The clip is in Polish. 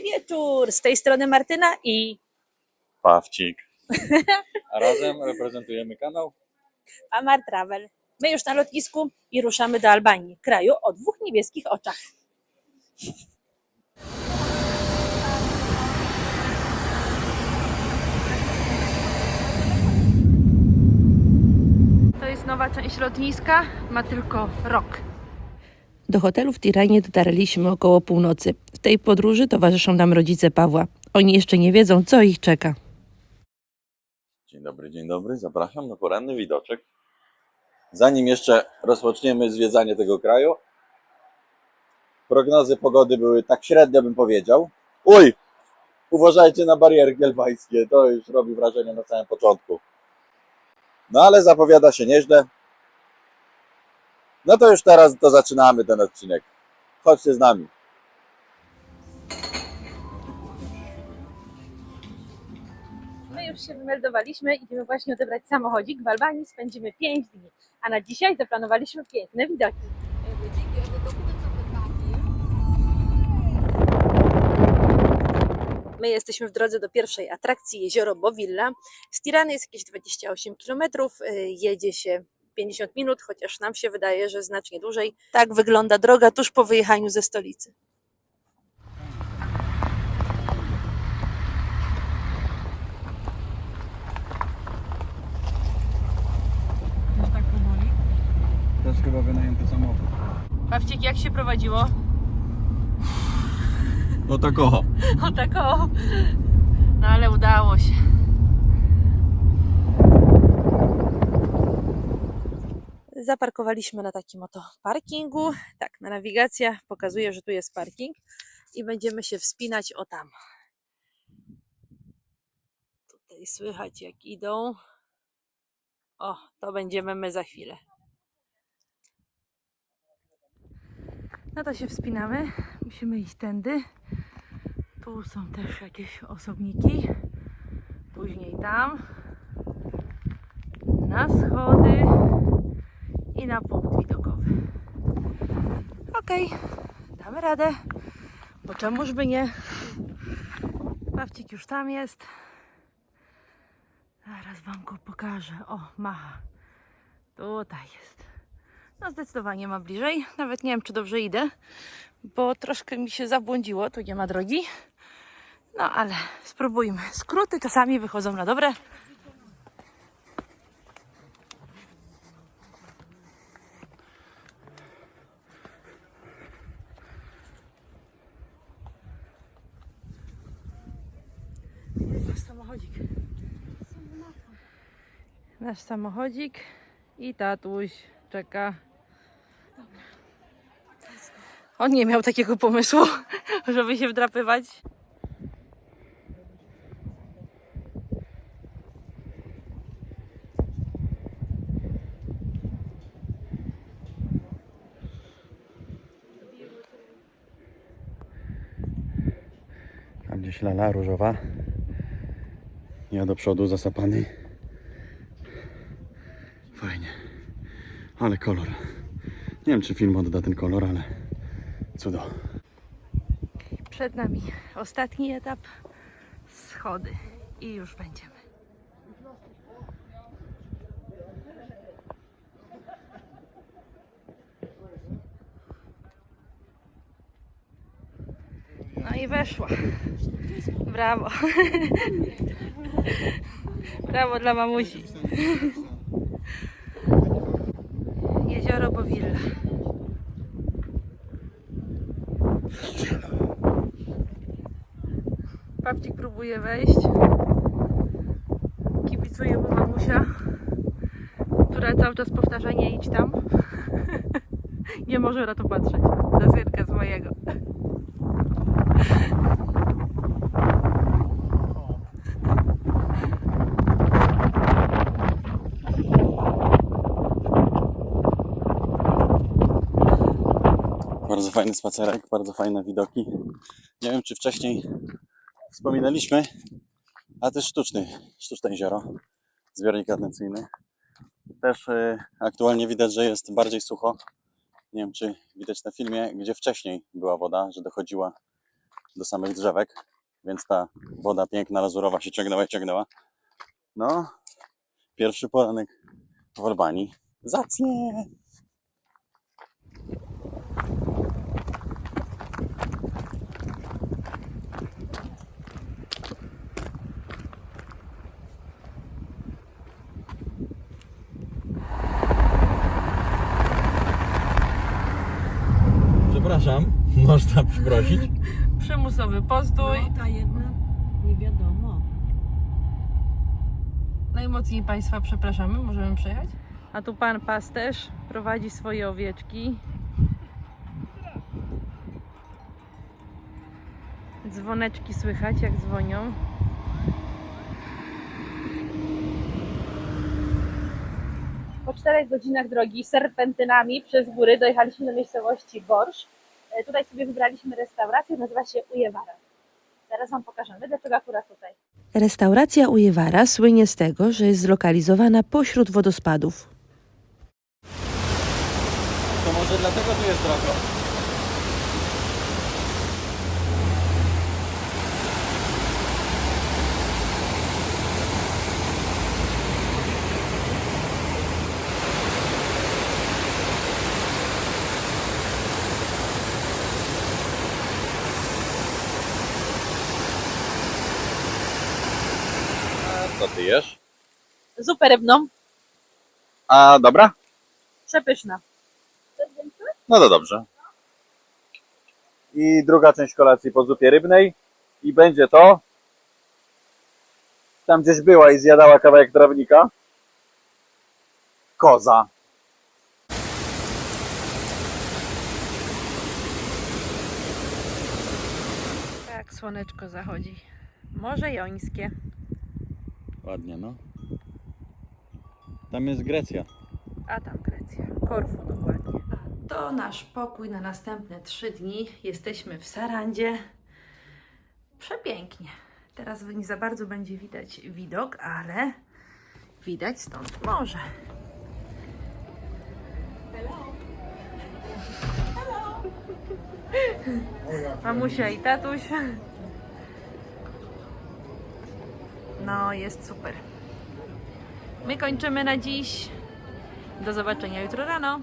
Dobry wieczór! Z tej strony Martyna i Pawcik. A razem reprezentujemy kanał. Amar Travel. My już na lotnisku i ruszamy do Albanii, kraju o dwóch niebieskich oczach. To jest nowa część lotniska, ma tylko rok. Do hotelu w Tiranie dotarliśmy około północy. W tej podróży towarzyszą nam rodzice Pawła. Oni jeszcze nie wiedzą, co ich czeka. Dzień dobry, dzień dobry. Zapraszam na poranny widoczek. Zanim jeszcze rozpoczniemy zwiedzanie tego kraju, prognozy pogody były tak średnio, bym powiedział. Uj! Uważajcie na barierki albańskie, to już robi wrażenie na samym początku. No ale zapowiada się nieźle. No to już teraz to zaczynamy ten odcinek. Chodźcie z nami. My już się wymeldowaliśmy, idziemy właśnie odebrać samochodzik. W Albanii spędzimy 5 dni, a na dzisiaj zaplanowaliśmy piękne widoki. My jesteśmy w drodze do pierwszej atrakcji, jezioro Bovilla. Z Tirany jest jakieś 28 km, jedzie się 50 minut, chociaż nam się wydaje, że znacznie dłużej. Tak wygląda droga tuż po wyjechaniu ze stolicy. To jest chyba wynajęty samochód. Pawcik, jak się prowadziło? No tak oho. O tak o. No ale udało się. Zaparkowaliśmy na takim oto parkingu. Tak, na nawigacja pokazuje, że tu jest parking i będziemy się wspinać o tam. Tutaj słychać jak idą. O, to będziemy my za chwilę. No to się wspinamy. Musimy iść tędy. Tu są też jakieś osobniki. Później tam. Na schody. I na punkt widokowy. Okej, damy radę. Bo czemuż by nie? Pawcik już tam jest. Zaraz wam go pokażę. O, macha. Tutaj jest. No zdecydowanie ma bliżej. Nawet nie wiem, czy dobrze idę, bo troszkę mi się zabłądziło. Tu nie ma drogi. No ale spróbujmy. Skróty czasami wychodzą na dobre. Nasz samochodzik. Nasz samochodzik i tatuś czeka. On nie miał takiego pomysłu, żeby się wdrapywać. Tam gdzieś lala różowa. Ja do przodu zasapany. Fajnie. Ale kolor. Nie wiem, czy film odda ten kolor, ale cudo. Przed nami ostatni etap schody i już będziemy. No i weszła. Brawo. Brawo dla mamusi. Jezioro Bovilla. Papcik próbuje wejść. Kibicuje mu mamusia, która cały czas powtarza nie idź tam. nie może na to patrzeć. Na synka swojego. Bardzo fajny spacerek, bardzo fajne widoki. Nie wiem, czy wcześniej wspominaliśmy, a też sztuczny, sztuczne jezioro, zbiornik atencyjny. Też y, aktualnie widać, że jest bardziej sucho. Nie wiem, czy widać na filmie, gdzie wcześniej była woda, że dochodziła do samych drzewek, więc ta woda piękna, lazurowa się ciągnęła i ciągnęła. No, pierwszy poranek w Albanii. Zacnie! Można przeprosić? Przymusowy postój. No, ta jedna nie wiadomo. Najmocniej Państwa przepraszamy, możemy przejechać. A tu pan pasterz prowadzi swoje owieczki. Dzwoneczki słychać, jak dzwonią. Po czterech godzinach drogi serpentynami przez góry dojechaliśmy do miejscowości Borsz. E, Tutaj sobie wybraliśmy restaurację, nazywa się Ujewara. Zaraz Wam pokażemy, dlaczego akurat tutaj. Restauracja Ujewara słynie z tego, że jest zlokalizowana pośród wodospadów. To może dlatego tu jest drogo. Co ty jesz? Zupę rybną, A dobra? przepyszna. No to dobrze. I druga część kolacji po zupie rybnej. I będzie to. Tam gdzieś była i zjadała kawałek trawnika. Koza. Tak, słoneczko zachodzi. Morze Jońskie. Ładnie, no. Tam jest Grecja. A tam Grecja. Korfu dokładnie. To nasz pokój na następne trzy dni. Jesteśmy w Sarandzie. Przepięknie. Teraz nie za bardzo będzie widać widok, ale widać stąd morze. Mamusia i tatuś. No, jest super. My kończymy na dziś. Do zobaczenia jutro rano.